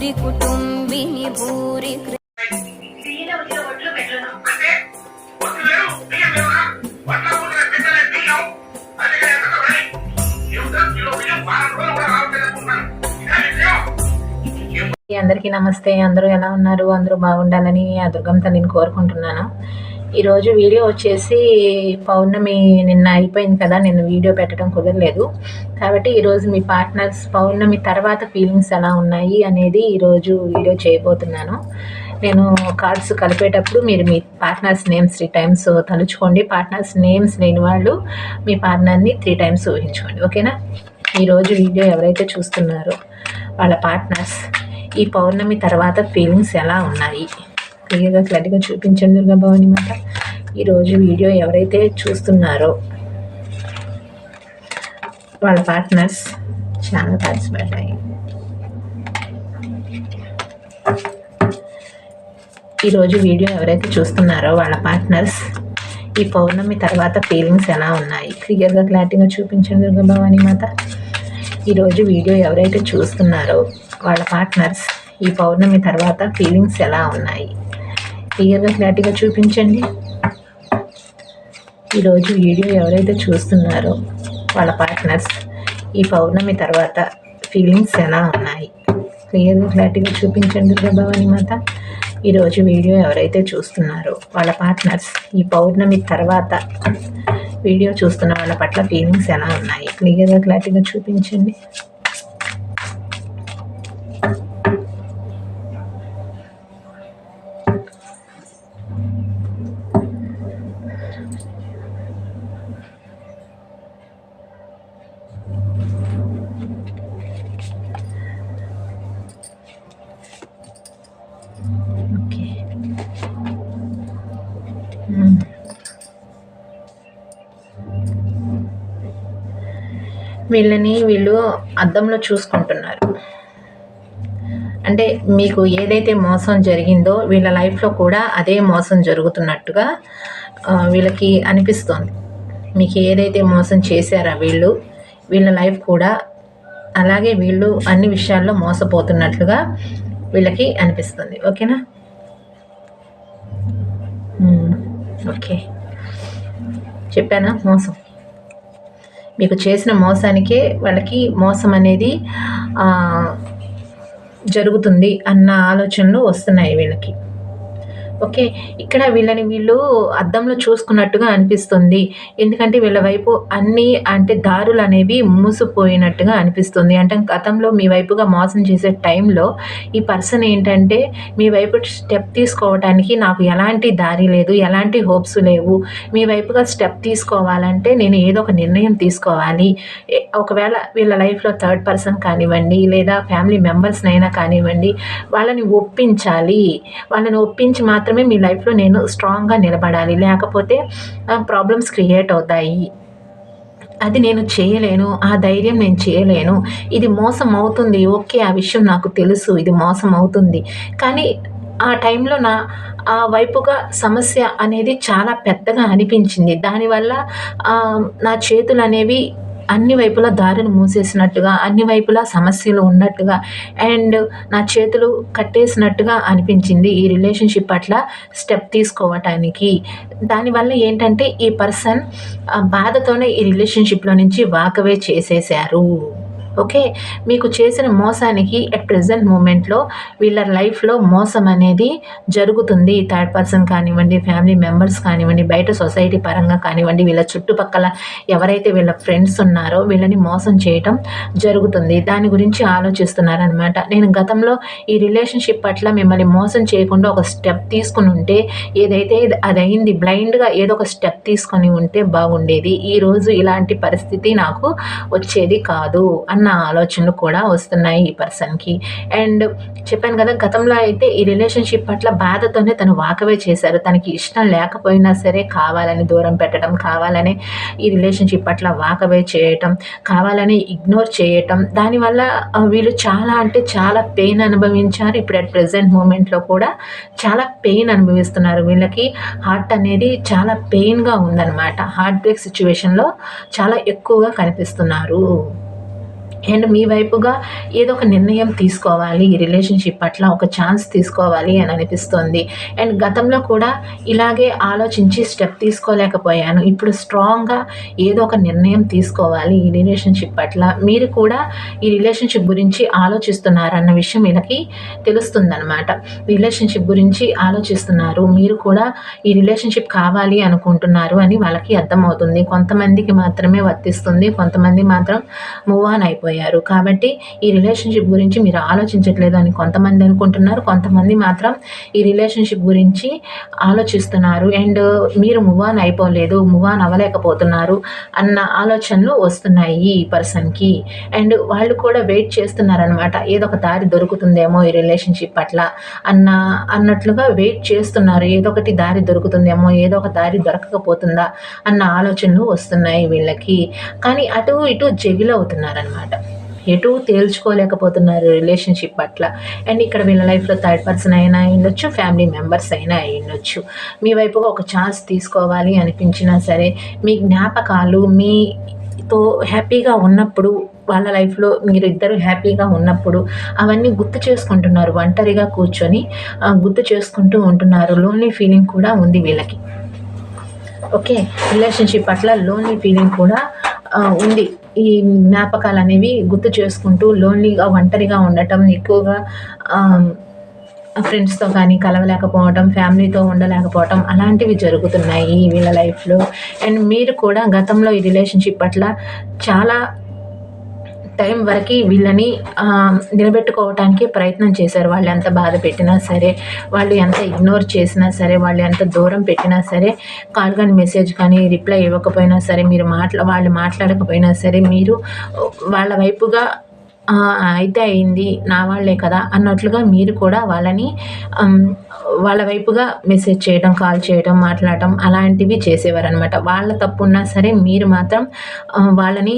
భూరి కుటుంబిని భూరి అందరికీ నమస్తే అందరూ ఎలా ఉన్నారు? అందరూ బాగుండాలని ఆ దుర్గం తల్లిని కోరుకుంటున్నాను. ఈరోజు వీడియో వచ్చేసి పౌర్ణమి నిన్న అయిపోయింది కదా నిన్న వీడియో పెట్టడం కుదరలేదు. కాబట్టి ఈరోజు మీ పార్ట్నర్స్ పౌర్ణమి తర్వాత ఫీలింగ్స్ ఎలా ఉన్నాయి అనేది ఈరోజు వీడియో చేయబోతున్నాను. నేను కార్డ్స్ కలిపేటప్పుడు మీరు మీ పార్ట్నర్స్ నేమ్స్ త్రీ టైమ్స్ తలుచుకోండి. పార్ట్నర్స్ నేమ్స్ లేని వాళ్ళు మీ పార్ట్నర్ని త్రీ టైమ్స్ ఊహించుకోండి. ఓకేనా? ఈరోజు వీడియో ఎవరైతే చూస్తున్నారో వాళ్ళ పార్ట్నర్స్ ఈ పౌర్ణమి తర్వాత ఫీలింగ్స్ ఎలా ఉన్నాయి? క్లియర్గా క్లారిటీగా చూపించండి దుర్గా భవాని మాత ఈరోజు వీడియో ఎవరైతే చూస్తున్నారో వాళ్ళ పార్ట్నర్స్ చాలా కార్డ్స్ పడ్డాయి ఈరోజు వీడియో ఎవరైతే చూస్తున్నారో వాళ్ళ పార్ట్నర్స్ ఈ పౌర్ణమి తర్వాత ఫీలింగ్స్ ఎలా ఉన్నాయి? క్లియర్గా క్లారిటీగా చూపించండి దుర్గా భవాని మాత. ఈరోజు వీడియో ఎవరైతే చూస్తున్నారో వాళ్ళ పార్ట్నర్స్ ఈ పౌర్ణమి తర్వాత ఫీలింగ్స్ ఎలా ఉన్నాయి? క్లియర్గా క్లారిటీగా చూపించండి. ఈరోజు వీడియో ఎవరైతే చూస్తున్నారో వాళ్ళ పార్ట్నర్స్ ఈ పౌర్ణమి తర్వాత ఫీలింగ్స్ ఎలా ఉన్నాయి? క్లియర్గా క్లారిటీగా చూపించండి ప్రభావాని మాత. ఈరోజు వీడియో ఎవరైతే చూస్తున్నారో వాళ్ళ పార్ట్నర్స్ ఈ పౌర్ణమి తర్వాత వీడియో చూస్తున్న వాళ్ళ పట్ల ఫీలింగ్స్ ఎలా ఉన్నాయి? క్లియర్గా క్లారిటీగా చూపించండి. వీళ్ళని వీళ్ళు అద్దంలో చూసుకుంటున్నారు. అంటే మీకు ఏదైతే మోసం జరిగిందో వీళ్ళ లైఫ్లో కూడా అదే మోసం జరుగుతున్నట్టుగా వీళ్ళకి అనిపిస్తోంది. మీకు ఏదైతే మోసం చేశారా వీళ్ళు వీళ్ళ లైఫ్ కూడా అలాగే వీళ్ళు అన్ని విషయాల్లో మోసపోతున్నట్లుగా వీళ్ళకి అనిపిస్తుంది. ఓకేనా? ఓకే. చెప్పానా? మోసం. మీకు చేసిన మోసానికే వాళ్ళకి మోసం అనేది జరుగుతుంది అన్న ఆలోచనలు వస్తున్నాయి వీళ్ళకి. ఓకే ఇక్కడ వీళ్ళని వీళ్ళు అద్దంలో చూసుకున్నట్టుగా అనిపిస్తుంది. ఎందుకంటే వీళ్ళ వైపు అన్ని అంటే దారులు అనేవి మూసిపోయినట్టుగా అనిపిస్తుంది. అంటే గతంలో మీ వైపుగా మోసం చేసే టైంలో ఈ పర్సన్ ఏంటంటే మీ వైపు స్టెప్ తీసుకోవడానికి నాకు ఎలాంటి దారి లేదు ఎలాంటి హోప్స్ లేవు. మీ వైపుగా స్టెప్ తీసుకోవాలంటే నేను ఏదో ఒక నిర్ణయం తీసుకోవాలి. ఒకవేళ వీళ్ళ లైఫ్లో థర్డ్ పర్సన్ కానివ్వండి లేదా ఫ్యామిలీ మెంబర్స్నైనా కానివ్వండి వాళ్ళని ఒప్పించాలి. వాళ్ళని ఒప్పించి మాత్రం మాత్రమే మీ లైఫ్లో నేను స్ట్రాంగ్గా నిలబడాలి. లేకపోతే ప్రాబ్లమ్స్ క్రియేట్ అవుతాయి. అది నేను చేయలేను. ఆ ధైర్యం నేను చేయలేను. ఇది మోసం అవుతుంది. ఓకే ఆ విషయం నాకు తెలుసు. ఇది మోసం అవుతుంది. కానీ ఆ టైంలో నా ఆ వైపుగా సమస్య అనేది చాలా పెద్దగా అనిపించింది. దానివల్ల నా చేతులు అనేవి అన్ని వైపులా దారిని మూసేసినట్టుగా అన్ని వైపులా సమస్యలు ఉన్నట్టుగా అండ్ నా చేతులు కట్టేసినట్టుగా అనిపించింది ఈ రిలేషన్షిప్ పట్ల స్టెప్ తీసుకోవటానికి. దానివల్ల ఏంటంటే ఈ పర్సన్ బాధతోనే ఈ రిలేషన్షిప్లో నుంచి వాకవే చేసేసారు ఓకే? మీకు చేసిన మోసానికి అట్ ప్రజెంట్ మూమెంట్లో వీళ్ళ లైఫ్లో మోసం అనేది జరుగుతుంది. థర్డ్ పర్సన్ కానివ్వండి ఫ్యామిలీ మెంబర్స్ కానివ్వండి బయట సొసైటీ పరంగా కానివ్వండి వీళ్ళ చుట్టుపక్కల ఎవరైతే వీళ్ళ ఫ్రెండ్స్ ఉన్నారో వీళ్ళని మోసం చేయటం జరుగుతుంది. దాని గురించి ఆలోచిస్తున్నారనమాట నేను గతంలో ఈ రిలేషన్షిప్ పట్ల మిమ్మల్ని మోసం చేయకుండా ఒక స్టెప్ తీసుకుని ఉంటే ఏదైతే అది అయింది బ్లైండ్గా ఏదో ఒక స్టెప్ తీసుకొని ఉంటే బాగుండేది. ఈరోజు ఇలాంటి పరిస్థితి నాకు వచ్చేది కాదు అన్న ఆలోచనలు కూడా వస్తున్నాయి ఈ పర్సన్కి అండ్ చెప్పాను కదా గతంలో అయితే ఈ రిలేషన్షిప్ పట్ల బాధతోనే తను వాకవే చేశారు. తనకి ఇష్టం లేకపోయినా సరే కావాలని దూరం పెట్టడం కావాలని ఈ రిలేషన్షిప్ పట్ల వాకవే చేయటం కావాలని ఇగ్నోర్ చేయటం దానివల్ల వీళ్ళు చాలా అంటే చాలా పెయిన్ అనుభవించారు. ఇప్పుడు అట్ ప్రజెంట్ మూమెంట్లో కూడా చాలా పెయిన్ అనుభవిస్తున్నారు. వీళ్ళకి హార్ట్ అనేది చాలా పెయిన్గా ఉందన్నమాట. హార్ట్ బ్రేక్ సిచ్యువేషన్లో చాలా ఎక్కువగా కనిపిస్తున్నారు. అండ్ మీ వైపుగా ఏదో ఒక నిర్ణయం తీసుకోవాలి ఈ రిలేషన్షిప్ పట్ల ఒక ఛాన్స్ తీసుకోవాలి అని అనిపిస్తుంది. అండ్ గతంలో కూడా ఇలాగే ఆలోచించి స్టెప్ తీసుకోలేకపోయాను. ఇప్పుడు స్ట్రాంగ్గా ఏదో ఒక నిర్ణయం తీసుకోవాలి ఈ రిలేషన్షిప్ పట్ల. మీరు కూడా ఈ రిలేషన్షిప్ గురించి ఆలోచిస్తున్నారన్న విషయం వీళ్ళకి తెలుస్తుందన్నమాట. రిలేషన్షిప్ గురించి ఆలోచిస్తున్నారు. మీరు కూడా ఈ రిలేషన్షిప్ కావాలి అనుకుంటున్నారు అని వాళ్ళకి అర్థమవుతుంది. కొంతమందికి మాత్రమే వర్తిస్తుంది కొంతమంది మాత్రం మూవ్ ఆన్ అయిపోయింది అయిపోయారు కాబట్టి ఈ రిలేషన్షిప్ గురించి మీరు ఆలోచించట్లేదు అని కొంతమంది అనుకుంటున్నారు. కొంతమంది మాత్రం ఈ రిలేషన్షిప్ గురించి ఆలోచిస్తున్నారు. అండ్ మీరు మూవ్ ఆన్ అయిపోలేదు మూవ్ ఆన్ అవ్వలేకపోతున్నారు అన్న ఆలోచనలు వస్తున్నాయి ఈ పర్సన్కి అండ్ వాళ్ళు కూడా వెయిట్ చేస్తున్నారనమాట ఏదో ఒక దారి దొరుకుతుందేమో ఈ రిలేషన్షిప్ పట్ల అన్న అన్నట్లుగా వెయిట్ చేస్తున్నారు. ఏదో ఒకటి దారి దొరుకుతుందేమో ఏదో ఒక దారి దొరకకపోతుందా అన్న ఆలోచనలు వస్తున్నాయి వీళ్ళకి. కానీ అటు ఇటు జగిల్ అవుతున్నారనమాట ఎటు తేల్చుకోలేకపోతున్నారు రిలేషన్షిప్ పట్ల. అండ్ ఇక్కడ వీళ్ళ లైఫ్లో థర్డ్ పర్సన్ అయినా అయ్యుండొచ్చు ఫ్యామిలీ మెంబర్స్ అయినా అయ్యుండొచ్చు. మీ వైపుగా ఒక ఛాన్స్ తీసుకోవాలి అనిపించినా సరే మీ జ్ఞాపకాలు మీతో హ్యాపీగా ఉన్నప్పుడు వాళ్ళ లైఫ్లో మీరు ఇద్దరు హ్యాపీగా ఉన్నప్పుడు అవన్నీ గుర్తు చేసుకుంటున్నారు. ఒంటరిగా కూర్చొని గుర్తు చేసుకుంటూ ఉంటున్నారు. లోన్లీ ఫీలింగ్ కూడా ఉంది వీళ్ళకి. ఓకే రిలేషన్షిప్ పట్ల లోన్లీ ఫీలింగ్ కూడా ఉంది. ఈ జ్ఞాపకాలు అనేవి గుర్తు చేసుకుంటూ లోన్లీగా ఒంటరిగా ఉండటం ఎక్కువగా ఫ్రెండ్స్తో కానీ కలవలేకపోవటం ఫ్యామిలీతో ఉండలేకపోవటం అలాంటివి జరుగుతున్నాయి వీళ్ళ లైఫ్లో. అండ్ మీరు కూడా గతంలో ఈ రిలేషన్షిప్ పట్ల చాలా టైం వరకు వీళ్ళని నిలబెట్టుకోవటానికి ప్రయత్నం చేశారు. వాళ్ళు ఎంత బాధ పెట్టినా సరే వాళ్ళు ఎంత ఇగ్నోర్ చేసినా సరే వాళ్ళు ఎంత దూరం పెట్టినా సరే కాల్ కానీ మెసేజ్ కానీ రిప్లై ఇవ్వకపోయినా సరే మీరు మాట్లా వాళ్ళు మాట్లాడకపోయినా సరే మీరు వాళ్ళ వైపుగా అయితే అయింది నా వాళ్ళే కదా అన్నట్లుగా మీరు కూడా వాళ్ళని వాళ్ళ వైపుగా మెసేజ్ చేయడం కాల్ చేయడం మాట్లాడటం అలాంటివి చేసేవారు అనమాట వాళ్ళ తప్పు ఉన్నా సరే మీరు మాత్రం వాళ్ళని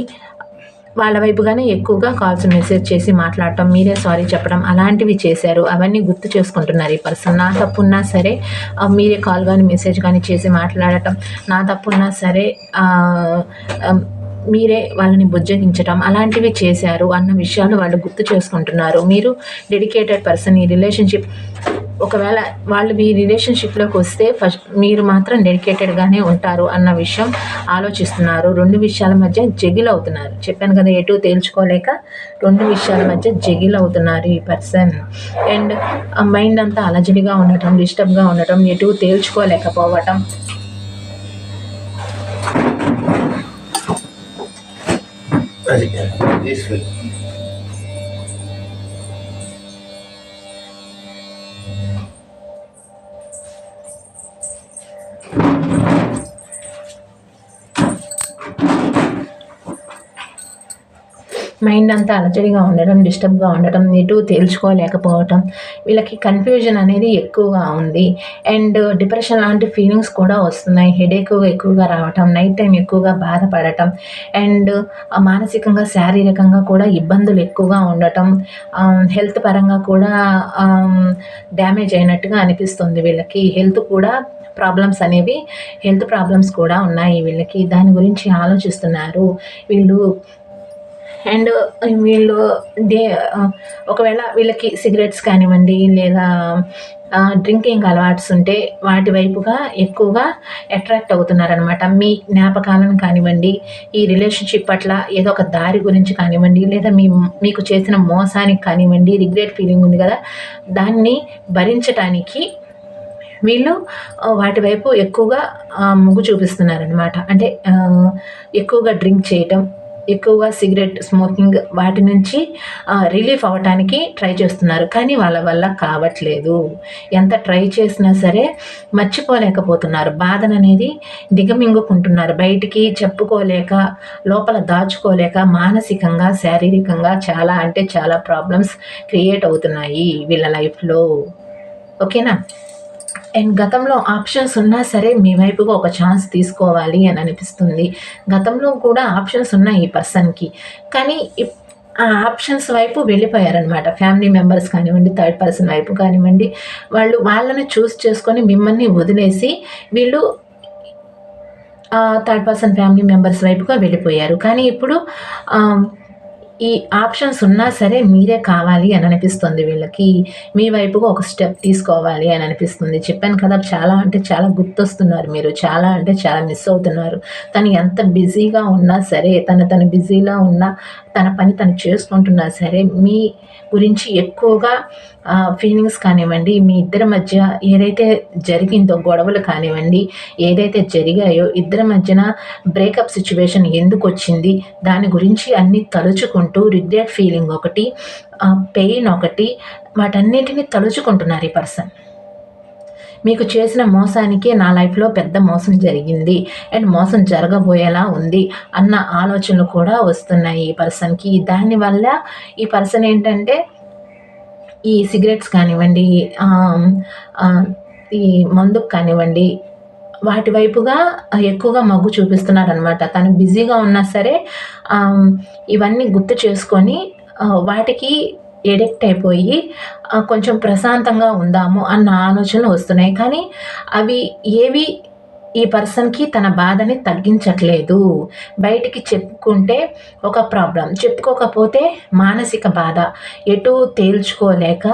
వాళ్ళ వైపుగానే ఎక్కువగా కాల్స్ మెసేజ్ చేసి మాట్లాడటం మీరే సారీ చెప్పడం అలాంటివి చేశారు. అవన్నీ గుర్తు చేసుకుంటున్నారు ఈ పర్సన్ నా తప్పు ఉన్నా సరే మీరే కాల్ కానీ మెసేజ్ కానీ చేసి మాట్లాడటం. నా తప్పున్నా సరే మీరే వాళ్ళని బుజ్జగించటం అలాంటివి చేశారు అన్న విషయాలు వాళ్ళు గుర్తు చేసుకుంటున్నారు. మీరు డెడికేటెడ్ పర్సన్ ఈ రిలేషన్షిప్ ఒకవేళ వాళ్ళు మీ రిలేషన్షిప్లోకి వస్తే ఫస్ట్ మీరు మాత్రం డెడికేటెడ్గానే ఉంటారు అన్న విషయం ఆలోచిస్తున్నారు. రెండు విషయాల మధ్య జగిల్ అవుతున్నారు. చెప్పాను కదా ఎటు తేల్చుకోలేక రెండు విషయాల మధ్య జగిల్ అవుతున్నారు ఈ పర్సన్ అండ్ మైండ్ అంతా అలజడిగా ఉండటం డిస్టర్బ్గా ఉండటం ఎటు తేల్చుకోలేకపోవటం. అది మైండ్ అంతా అలజడిగా ఉండడం డిస్టర్బ్గా ఉండటం ఎటు తేల్చుకోలేకపోవటం వీళ్ళకి కన్ఫ్యూజన్ అనేది ఎక్కువగా ఉంది. అండ్ డిప్రెషన్ లాంటి ఫీలింగ్స్ కూడా వస్తున్నాయి. హెడేక్ ఎక్కువగా రావటం నైట్ టైం ఎక్కువగా బాధపడటం అండ్ మానసికంగా శారీరకంగా కూడా ఇబ్బందులు ఎక్కువగా ఉండటం హెల్త్ పరంగా కూడా డ్యామేజ్ అయినట్టుగా అనిపిస్తుంది వీళ్ళకి. హెల్త్ కూడా ప్రాబ్లమ్స్ అనేవి హెల్త్ ప్రాబ్లమ్స్ కూడా ఉన్నాయి వీళ్ళకి. దాని గురించి ఆలోచిస్తున్నారు వీళ్ళు. అండ్ వీళ్ళు డే ఒకవేళ వీళ్ళకి సిగరెట్స్ కానివ్వండి లేదా డ్రింకింగ్ అలవాట్స్ ఉంటే వాటి వైపుగా ఎక్కువగా అట్రాక్ట్ అవుతున్నారనమాట మీ జ్ఞాపకాలను కానివ్వండి ఈ రిలేషన్షిప్ పట్ల ఏదో ఒక దారి గురించి కానివ్వండి లేదా మీ మీకు చేసిన మోసానికి కానివ్వండి రిగ్రెట్ ఫీలింగ్ ఉంది కదా దాన్ని భరించటానికి వీళ్ళు వాటి వైపు ఎక్కువగా మొగ్గు చూపిస్తున్నారనమాట అంటే ఎక్కువగా డ్రింక్ చేయటం ఎక్కువగా సిగరెట్ స్మోకింగ్ వాటి నుంచి రిలీఫ్ అవ్వటానికి ట్రై చేస్తున్నారు. కానీ వాళ్ళ వల్ల కావట్లేదు. ఎంత ట్రై చేసినా సరే మర్చిపోలేకపోతున్నారు. బాధను అనేది దిగమింగుకుంటున్నారు. బయటికి చెప్పుకోలేక లోపల దాచుకోలేక మానసికంగా శారీరకంగా చాలా అంటే చాలా ప్రాబ్లమ్స్ క్రియేట్ అవుతున్నాయి వీళ్ళ లైఫ్లో ఓకేనా? అండ్ గతంలో ఆప్షన్స్ ఉన్నా సరే మీ వైపుగా ఒక ఛాన్స్ తీసుకోవాలి అని అనిపిస్తుంది. గతంలో కూడా ఆప్షన్స్ ఉన్నాయి ఈ పర్సన్కి కానీ ఇప్- ఆ ఆప్షన్స్ వైపు వెళ్ళిపోయారనమాట ఫ్యామిలీ మెంబర్స్ కానివ్వండి థర్డ్ పర్సన్ వైపు కానివ్వండి వాళ్ళు వాళ్ళని చూస్ చేసుకొని మిమ్మల్ని వదిలేసి వీళ్ళు థర్డ్ పర్సన్ ఫ్యామిలీ మెంబర్స్ వైపుగా వెళ్ళిపోయారు. కానీ ఇప్పుడు ఈ ఆప్షన్స్ ఉన్నా సరే మీరే కావాలి అని అనిపిస్తుంది వీళ్ళకి. మీ వైపుగా ఒక స్టెప్ తీసుకోవాలి అని అనిపిస్తుంది. చెప్పాను కదా చాలా అంటే చాలా గుర్తొస్తున్నారు మీరు. చాలా అంటే చాలా మిస్ అవుతున్నారు. తను ఎంత బిజీగా ఉన్నా సరే తను తను బిజీలో ఉన్నా తన పని తను చేసుకుంటున్నా సరే మీ గురించి ఎక్కువగా ఫీలింగ్స్ కానివ్వండి మీ ఇద్దరి మధ్య ఏదైతే జరిగిందో గొడవలు కానివ్వండి ఏదైతే జరిగాయో ఇద్దరి మధ్యన బ్రేకప్ సిచ్యువేషన్ ఎందుకు వచ్చింది దాని గురించి అన్నీ తలుచుకుంటూ రిగ్రెట్ ఫీలింగ్ ఒకటి పెయిన్ ఒకటి వాటన్నిటిని తలుచుకుంటున్నారు ఈ పర్సన్ మీకు చేసిన మోసానికి నా లైఫ్లో పెద్ద మోసం జరిగింది అండ్ మోసం జరగబోయేలా ఉంది అన్న ఆలోచనలు కూడా వస్తున్నాయి ఈ పర్సన్కి దానివల్ల ఈ పర్సన్ ఏంటంటే ఈ సిగరెట్స్ కానివ్వండి ఈ మందుకు కానివ్వండి వాటి వైపుగా ఎక్కువగా మగ్గు చూపిస్తున్నారనమాట తను బిజీగా ఉన్నా సరే ఇవన్నీ గుర్తు చేసుకొని వాటికి ఎడిక్ట్ అయిపోయి కొంచెం ప్రశాంతంగా ఉందాము అన్న ఆలోచనలు వస్తున్నాయి. కానీ అవి ఏవి ఈ పర్సన్కి తన బాధని తగ్గించట్లేదు. బయటికి చెప్పుకుంటే ఒక ప్రాబ్లం. చెప్పుకోకపోతే మానసిక బాధ. ఎటు తేల్చుకోలేక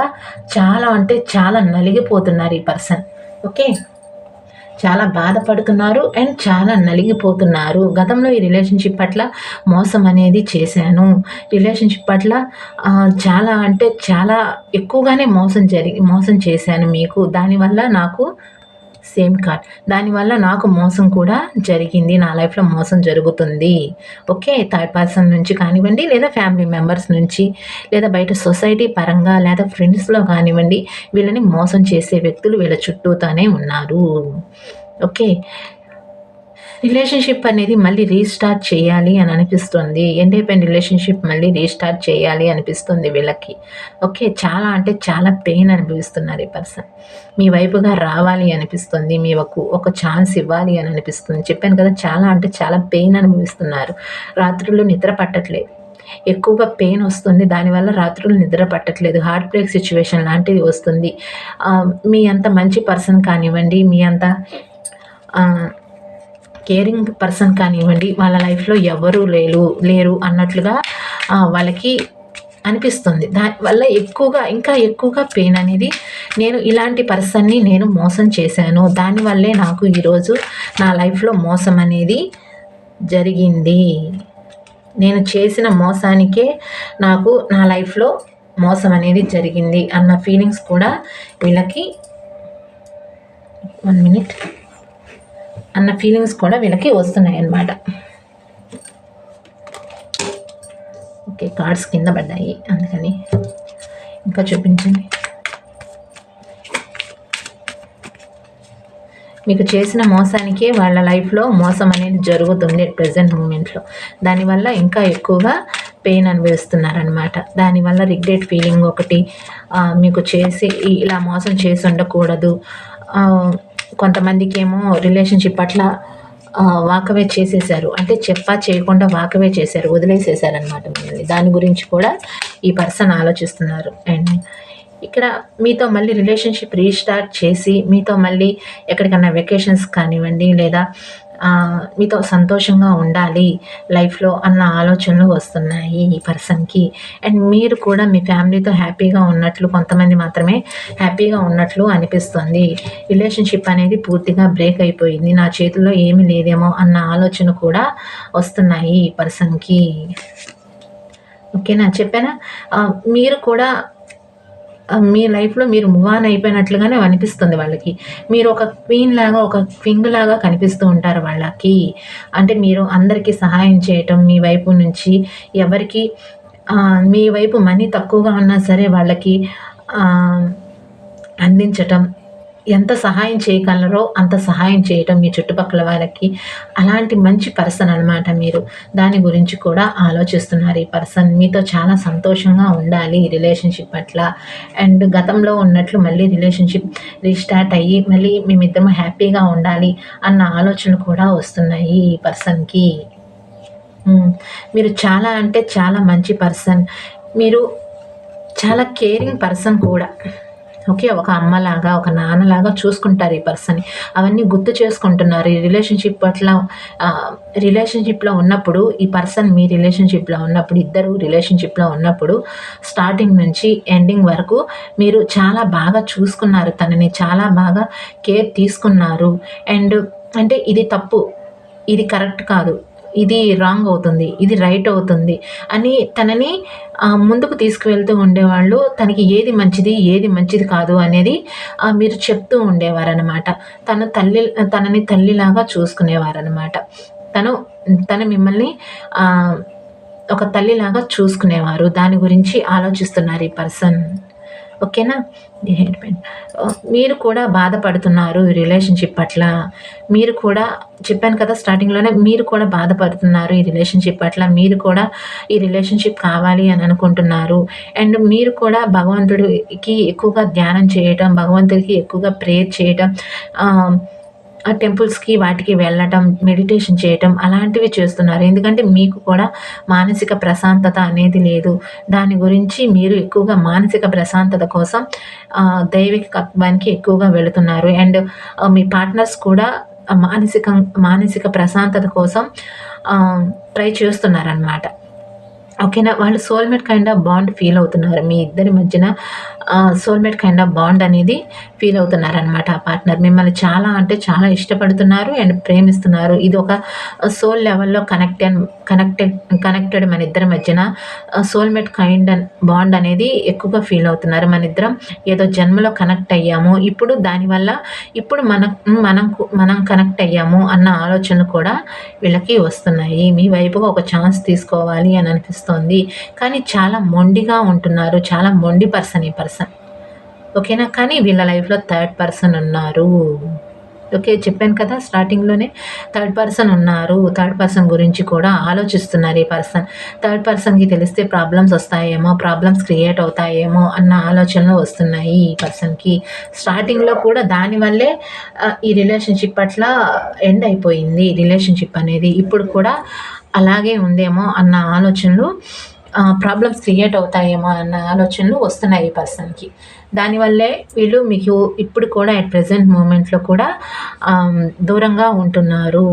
చాలా అంటే చాలా నలిగిపోతున్నారు ఈ పర్సన్. ఓకే? చాలా బాధపడుతున్నారు అండ్ చాలా నలిగిపోతున్నారు. గతంలో ఈ రిలేషన్షిప్ పట్ల మోసం అనేది చేశాను. రిలేషన్షిప్ పట్ల చాలా అంటే చాలా ఎక్కువగానే మోసం జరిగి మోసం చేశాను మీకు. దానివల్ల నాకు సేమ్ కార్డ్. దానివల్ల నాకు మోసం కూడా జరిగింది. నా లైఫ్లో మోసం జరుగుతుంది. ఓకే థర్డ్ పర్సన్ నుంచి కానివ్వండి లేదా ఫ్యామిలీ మెంబర్స్ నుంచి లేదా బయట సొసైటీ పరంగా లేదా ఫ్రెండ్స్లో కానివ్వండి వీళ్ళని మోసం చేసే వ్యక్తులు వీళ్ళ చుట్టూతానే ఉన్నారు. ఓకే రిలేషన్షిప్ అనేది మళ్ళీ రీస్టార్ట్ చేయాలి అని అనిపిస్తుంది. ఎండ్ అయిపోయిన రిలేషన్షిప్ మళ్ళీ రీస్టార్ట్ చేయాలి అనిపిస్తుంది వీళ్ళకి. ఓకే చాలా అంటే చాలా పెయిన్ అనుభవిస్తున్నారు ఈ పర్సన్. మీ వైపుగా రావాలి అనిపిస్తుంది మీ ఒక ఒక ఛాన్స్ ఇవ్వాలి అని అనిపిస్తుంది. చెప్పాను కదా చాలా అంటే చాలా పెయిన్ అనుభవిస్తున్నారు. రాత్రులు నిద్ర పట్టట్లేదు. ఎక్కువగా పెయిన్ వస్తుంది దానివల్ల రాత్రులు నిద్ర పట్టట్లేదు. హార్ట్ బ్రేక్ సిచ్యువేషన్ లాంటిది వస్తుంది. మీ అంత మంచి పర్సన్ కానివ్వండి మీ అంత కేరింగ్ పర్సన్ కానివ్వండి వాళ్ళ లైఫ్లో ఎవరు లేరు లేరు అన్నట్లుగా వాళ్ళకి అనిపిస్తుంది. దానివల్ల ఎక్కువగా ఇంకా ఎక్కువగా పెయిన్ అనేది నేను ఇలాంటి పర్సన్ని నేను మోసం చేశాను. దానివల్లే నాకు ఈరోజు నా లైఫ్లో మోసం అనేది జరిగింది. నేను చేసిన మోసానికే నాకు నా లైఫ్లో మోసం అనేది జరిగింది అన్న ఫీలింగ్స్ కూడా వీళ్ళకి. వన్ మినిట్ అన్న ఫీలింగ్స్ కూడా వీళ్ళకి వస్తున్నాయి అన్నమాట ఓకే కార్డ్స్ కింద పడ్డాయి అందుకని ఇంకా చూపించండి. మీకు చేసిన మోసానికే వాళ్ళ లైఫ్లో మోసం అనేది జరుగుతుంది ప్రజెంట్ మూమెంట్లో దానివల్ల ఇంకా ఎక్కువగా పెయిన్ అనుభవిస్తున్నారనమాట దానివల్ల రిగ్రెట్ ఫీలింగ్ ఒకటి మీకు చేసి ఇలా మోసం చేసి ఉండకూడదు. కొంతమందికి ఏమో రిలేషన్షిప్ పట్ల వాకవే చేసేసారు అంటే చెప్పా చేయకుండా వాకవే చేశారు వదిలేసేసారనమాట మిమ్మల్ని. దాని గురించి కూడా ఈ పర్సన్ ఆలోచిస్తున్నారు. అండ్ ఇక్కడ మీతో మళ్ళీ రిలేషన్షిప్ రీస్టార్ట్ చేసి మీతో మళ్ళీ ఎక్కడికన్నా వెకేషన్స్ కానివ్వండి లేదా మీతో సంతోషంగా ఉండాలి లైఫ్లో అన్న ఆలోచనలు వస్తున్నాయి ఈ పర్సన్కి. అండ్ మీరు కూడా మీ ఫ్యామిలీతో హ్యాపీగా ఉన్నట్లు కొంతమంది మాత్రమే హ్యాపీగా ఉన్నట్లు అనిపిస్తుంది. రిలేషన్షిప్ అనేది పూర్తిగా బ్రేక్ అయిపోయింది. నా చేతిలో ఏమీ లేదేమో అన్న ఆలోచన కూడా వస్తున్నాయి ఈ పర్సన్కి. ఓకేనా? చెప్పానా? మీరు కూడా మీ లైఫ్లో మీరు మూవ్ ఆన్ అయిపోయినట్లుగానే అనిపిస్తుంది వాళ్ళకి. మీరు ఒక క్వీన్ లాగా ఒక క్వింగ్ లాగా కనిపిస్తూ ఉంటారు వాళ్ళకి. అంటే మీరు అందరికీ సహాయం చేయటం మీ వైపు నుంచి ఎవరికి మీ వైపు మనీ తక్కువగా ఉన్నా సరే వాళ్ళకి అందించటం ఎంత సహాయం చేయగలరో అంత సహాయం చేయటం మీ చుట్టుపక్కల వాళ్ళకి అలాంటి మంచి పర్సన్ అనమాట మీరు. దాని గురించి కూడా ఆలోచిస్తున్నారు ఈ పర్సన్. మీతో చాలా సంతోషంగా ఉండాలి ఈ రిలేషన్షిప్ పట్ల. అండ్ గతంలో ఉన్నట్లు మళ్ళీ రిలేషన్షిప్ రీస్టార్ట్ అయ్యి మళ్ళీ మేమిద్దరం హ్యాపీగా ఉండాలి అన్న ఆలోచనలు కూడా వస్తున్నాయి ఈ పర్సన్కి. మీరు చాలా అంటే చాలా మంచి పర్సన్. మీరు చాలా కేరింగ్ పర్సన్ కూడా. ఓకే ఒక అమ్మలాగా ఒక నాన్నలాగా చూసుకుంటారు ఈ పర్సన్ అవన్నీ గుర్తు చేసుకుంటున్నారు. ఈ రిలేషన్షిప్ పట్ల రిలేషన్షిప్లో ఉన్నప్పుడు ఈ పర్సన్ మీ రిలేషన్షిప్లో ఉన్నప్పుడు ఇద్దరు రిలేషన్షిప్లో ఉన్నప్పుడు స్టార్టింగ్ నుంచి ఎండింగ్ వరకు మీరు చాలా బాగా చూసుకున్నారు. తనని చాలా బాగా కేర్ తీసుకున్నారు. అండ్ అంటే ఇది తప్పు. ఇది కరెక్ట్ కాదు. ఇది రాంగ్ అవుతుంది ఇది రైట్ అవుతుంది అని తనని ముందుకు తీసుకువెళ్తూ ఉండేవాళ్ళు. తనకి ఏది మంచిది ఏది మంచిది కాదు అనేది మీరు చెప్తూ ఉండేవారనమాట తన తల్లి తనని తల్లిలాగా చూసుకునేవారనమాట తను తను మిమ్మల్ని ఒక తల్లిలాగా చూసుకునేవారు. దాని గురించి ఆలోచిస్తున్నారు ఈ పర్సన్. ఓకేనా? డిహైడ్మెంట్ మీరు కూడా బాధపడుతున్నారు ఈ రిలేషన్షిప్ పట్ల. మీరు కూడా చెప్పాను కదా స్టార్టింగ్లోనే మీరు కూడా బాధపడుతున్నారు ఈ రిలేషన్షిప్ పట్ల. మీరు కూడా ఈ రిలేషన్షిప్ కావాలి అని అనుకుంటున్నారు. అండ్ మీరు కూడా భగవంతుడికి ఎక్కువగా ధ్యానం చేయటం భగవంతుడికి ఎక్కువగా ప్రేయర్ చేయటం టెంపుల్స్కి వాటికి వెళ్ళటం మెడిటేషన్ చేయటం అలాంటివి చేస్తున్నారు. ఎందుకంటే మీకు కూడా మానసిక ప్రశాంతత అనేది లేదు. దాని గురించి మీరు ఎక్కువగా మానసిక ప్రశాంతత కోసం దైవిక తత్వానికి ఎక్కువగా వెళుతున్నారు. అండ్ మీ పార్ట్నర్స్ కూడా మానసిక మానసిక ప్రశాంతత కోసం ట్రై చేస్తున్నారనమాట ఓకేనా? వాళ్ళు soulmate kind of bond feel అవుతున్నారు మీ ఇద్దరి మధ్యన. సోల్మేట్ కైండ్ ఆఫ్ బాండ్ అనేది ఫీల్ అవుతున్నారనమాట ఆ పార్ట్నర్ మిమ్మల్ని చాలా అంటే చాలా ఇష్టపడుతున్నారు అండ్ ప్రేమిస్తున్నారు. ఇది ఒక సోల్ లెవెల్లో కనెక్ట్ కనెక్టెడ్ కనెక్టెడ్ మన ఇద్దరి మధ్యన సోల్మేట్ కైండ్ బాండ్ అనేది ఎక్కువగా ఫీల్ అవుతున్నారు. మన ఇద్దరం ఏదో జన్మలో కనెక్ట్ అయ్యాము. ఇప్పుడు దానివల్ల ఇప్పుడు మన మనం మనం కనెక్ట్ అయ్యాము అన్న ఆలోచనలు కూడా వీళ్ళకి వస్తున్నాయి. మీ వైపుగా ఒక ఛాన్స్ తీసుకోవాలి అని అనిపిస్తోంది. కానీ చాలా మొండిగా ఉంటున్నారు. చాలా మొండి పర్సన్ ఈ పర్సన్ ఓకేనా? కానీ వీళ్ళ లైఫ్లో థర్డ్ పర్సన్ ఉన్నారు. ఓకే చెప్పాను కదా స్టార్టింగ్లోనే. థర్డ్ పర్సన్ ఉన్నారు. థర్డ్ పర్సన్ గురించి కూడా ఆలోచిస్తున్నారు ఈ పర్సన్. థర్డ్ పర్సన్కి తెలిస్తే ప్రాబ్లమ్స్ వస్తాయేమో ప్రాబ్లమ్స్ క్రియేట్ అవుతాయేమో అన్న ఆలోచనలు వస్తున్నాయి ఈ పర్సన్కి. స్టార్టింగ్లో కూడా దానివల్లే ఈ రిలేషన్షిప్ పట్ల ఎండ్ అయిపోయింది. రిలేషన్షిప్ అనేది ఇప్పుడు కూడా అలాగే ఉందేమో అన్న ఆలోచనలు ప్రాబ్లమ్స్ క్రియేట్ అవుతాయేమో అన్న ఆలోచనలు వస్తున్నాయి ఈ పర్సన్కి దానివల్లే వీళ్ళు మీకు ఇప్పుడు కూడా అట్ ప్రజెంట్ మూమెంట్లో కూడా దూరంగా ఉంటున్నారు.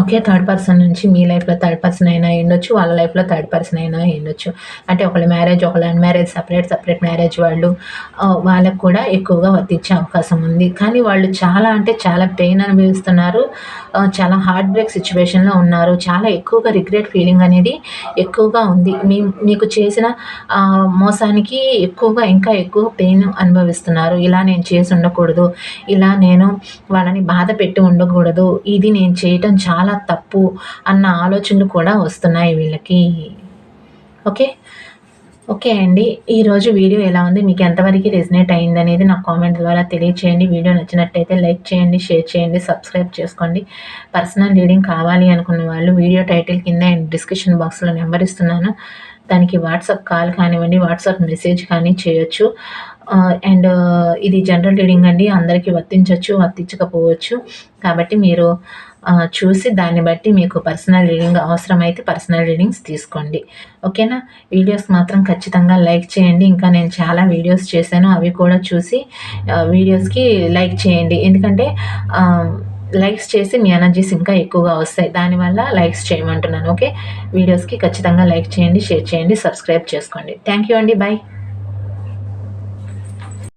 ఒకే థర్డ్ పర్సన్ నుంచి మీ లైఫ్లో థర్డ్ పర్సన్ అయినా ఉండొచ్చు వాళ్ళ లైఫ్లో థర్డ్ పర్సన్ అయినా ఉండొచ్చు అంటే ఒకళ్ళ మ్యారేజ్ ఒకళ్ళ అన్మ్యారేజ్ సపరేట్ సపరేట్ మ్యారేజ్ వాళ్ళు వాళ్ళకు కూడా ఎక్కువగా వర్తించే అవకాశం ఉంది. కానీ వాళ్ళు చాలా అంటే చాలా పెయిన్ అనుభవిస్తున్నారు. చాలా హార్ట్ బ్రేక్ సిచ్యువేషన్లో ఉన్నారు. చాలా ఎక్కువగా రిగ్రెట్ ఫీలింగ్ అనేది ఎక్కువగా ఉంది. మీ మీకు చేసిన మోసానికి ఎక్కువగా ఇంకా ఎక్కువ పెయిన్ అనుభవిస్తున్నారు. ఇలా నేను చేసి ఉండకూడదు. ఇలా నేను వాళ్ళని బాధ పెట్టి ఉండకూడదు. ఇది నేను చేయటం చాలా తప్పు అన్న ఆలోచనలు కూడా వస్తున్నాయి వీళ్ళకి. ఓకే? ఓకే అండి. ఈరోజు వీడియో ఎలా ఉంది? మీకు ఎంతవరకు రెజినేట్ అయింది అనేది నాకు కామెంట్ ద్వారా తెలియచేయండి. వీడియో నచ్చినట్టయితే లైక్ చేయండి షేర్ చేయండి సబ్స్క్రైబ్ చేసుకోండి. పర్సనల్ రీడింగ్ కావాలి అనుకున్న వాళ్ళు వీడియో టైటిల్ కింద అండ్ డిస్క్రిప్షన్ బాక్స్లో నెంబర్ ఇస్తున్నాను. దానికి వాట్సాప్ కాల్ కానివ్వండి వాట్సాప్ మెసేజ్ కానీ చేయొచ్చు. అండ్ ఇది జనరల్ రీడింగ్ అండి. అందరికీ వర్తించవచ్చు వర్తించకపోవచ్చు. కాబట్టి మీరు చూసి దాన్ని బట్టి మీకు పర్సనల్ రీడింగ్ అవసరమైతే పర్సనల్ రీడింగ్స్ తీసుకోండి. ఓకేనా? వీడియోస్ మాత్రం ఖచ్చితంగా లైక్ చేయండి. ఇంకా నేను చాలా వీడియోస్ చేశాను. అవి కూడా చూసి వీడియోస్కి లైక్ చేయండి. ఎందుకంటే లైక్స్ చేసి మీ ఎనర్జీస్ ఇంకా ఎక్కువగా వస్తాయి. దానివల్ల లైక్స్ చేయమంటున్నాను. ఓకే? వీడియోస్కి ఖచ్చితంగా లైక్ చేయండి షేర్ చేయండి సబ్స్క్రైబ్ చేసుకోండి. థ్యాంక్ యూ అండి. బాయ్